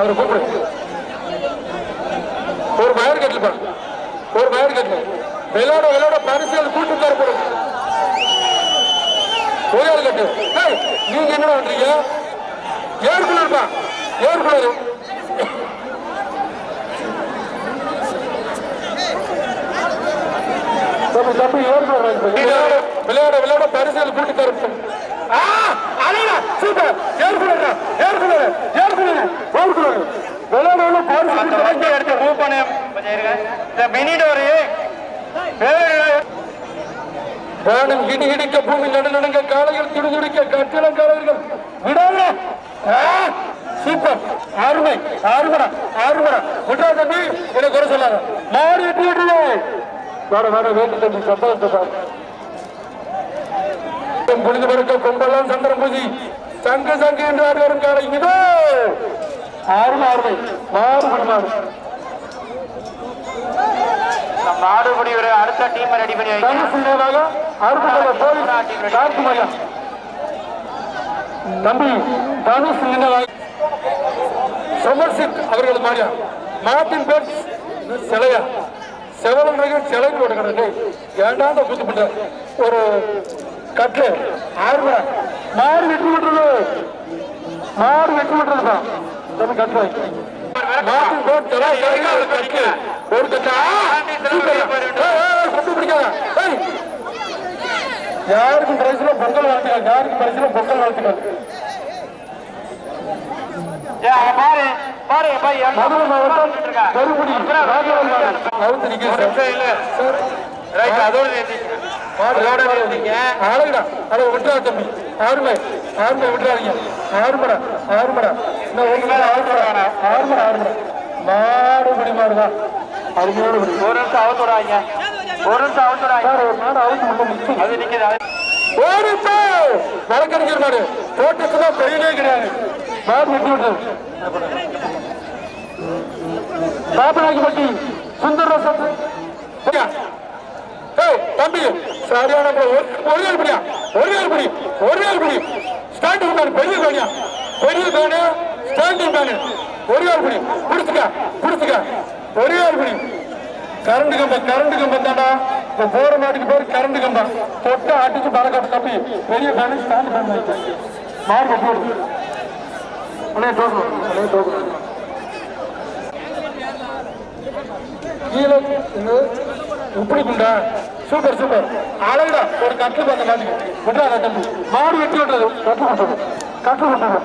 அவரை கூப்பிடு. ஒரு பயர் மயர் கட்டலுப்பா ஒரு பயர் கட்டல விளையாட விளையாட பரிசுகள் கூட்டு தர ஒரு ஆள் கட்டு நீங்க என்ன பண்றீங்க? ஏற்குள்ளப்பா ஏற்குள்ளர் தம்பி தம்பி ஏற்குள்ளர் விளையாட விளையாட விளையாட பரிசுகள் கூட்டி தர ஆ அழகா சூப்பர். ஏற்குள்ளர் ஏற்குள்ளர் அந்த பரிசு வண்டி எடுத்து மூவ் பண்ண. கொஞ்சம் இருங்க. இந்த மினி டோரு வானம் இடி இடிக்க பூமி நடுநடுங்க காலைகள் துடிதுடிக்க கட்டிடம் காலைகள் விடாத. சூப்பர் அருமை அருமடா அருமடா விட்டா தம்பி. எனக்கு குறை சொல்லாத. மாறி எட்டி வேற வேற வேண்டு தம்பி. சந்தோஷத்தை பாரு. புனித பிறக்க கொம்பெல்லாம் சந்திரன் பூஜி சங்க சங்க என்று ஆடி வரும் காலை இதோ. அருமை அருமை மாறுபடி மாறு நம்ம ஆடுபடி ஒரு அடுத்த டீம் ரெடி பண்ணி மையம் தம்பி தனுஷ் சமர்சித் அவர்கள் மாதிரியா மார்டின் பேர் சிலையா. செவலன் நகர் சிலை போட்டு கிடக்கு. ஏண்டாண்ட குத்துப்பட்ட ஒரு கட்டு ஆறு மாறு வெட்டி விட்டுறது மாறு வெட்டி விட்டுறது தம்பி கட்டு வாங்கி மார்டின் பேர் சிலை ஒரு கட்டு ஒரு கட்டா சுத்து பிடிக்காத. யாருக்கும் பிரைஸ்ல பொங்கல் வாழ்த்துக்கள்? யாருக்கும் பிரைஸ்ல பொங்கல் பாரு மதுரை மாவட்டம் கருங்குடி ராஜவன் மாடு. அவுத்து நிக்க சார். இல்ல சார், ரைட் அதோட அழகுடா அதை விட்டுறா தம்பி. ஆறுமை ஆறுமை விட்டுறாதீங்க. ஆறுமடா ஆறுமடா இன்னும் ஒரு நாள் ஆறுமடா ஆறுமடா ஆறுமடா மாடு பிடி மாடுதான் அருமையோடு பிடி. ஒரு நிமிஷம் அவுத்து விடாங்க ஒரு நிமிஷம் சார் ஒரு மாடு நிற்கும் அது அது ஓடி போ! வழக்கறிஞர் மாடு. தோட்டத்துக்கு பெரியலே கிடையாது. மாடு வெட்டி விட்டது. பாபநாயகப்பட்டி சுந்தர சத்து தம்பி. சரியான போ- ஒரு- ஒரு நாள் பிடியா? ஒரு நாள் புரி ஒரு நாள் புரி ஸ்டாண்டிங் பேன் பெரிய கோணியா பெரிய பேனு ஸ்டாண்டிங் பேனு ஒரு நாள் புரி பிடிச்சுக்க பிடிச்சுக்க. ஒரு நாள் புரி கரண்ட் கம்பம் கரண்ட் கம்பம் தாண்டா. இப்ப போற மாட்டுக்கு பேர் கரண்ட் கம்பம் தொட்டு அடிச்சு பறக்க தப்பி பெரிய பேனு ஸ்டாண்ட் பேன் மார்க்க போடு கட்டி விடு அண்ணே டோக்கன் அண்ணே டோக்கன் கீழே இப்படி குண்டா. Super super. அழகுடா. ஒரு கட்டு பண்ண மாதிரி. விட்டுறாங்க தம்பி. மாடு வெட்டி விட்டுறது. கட்டு விட்டுறது கட்டு விட்டுறது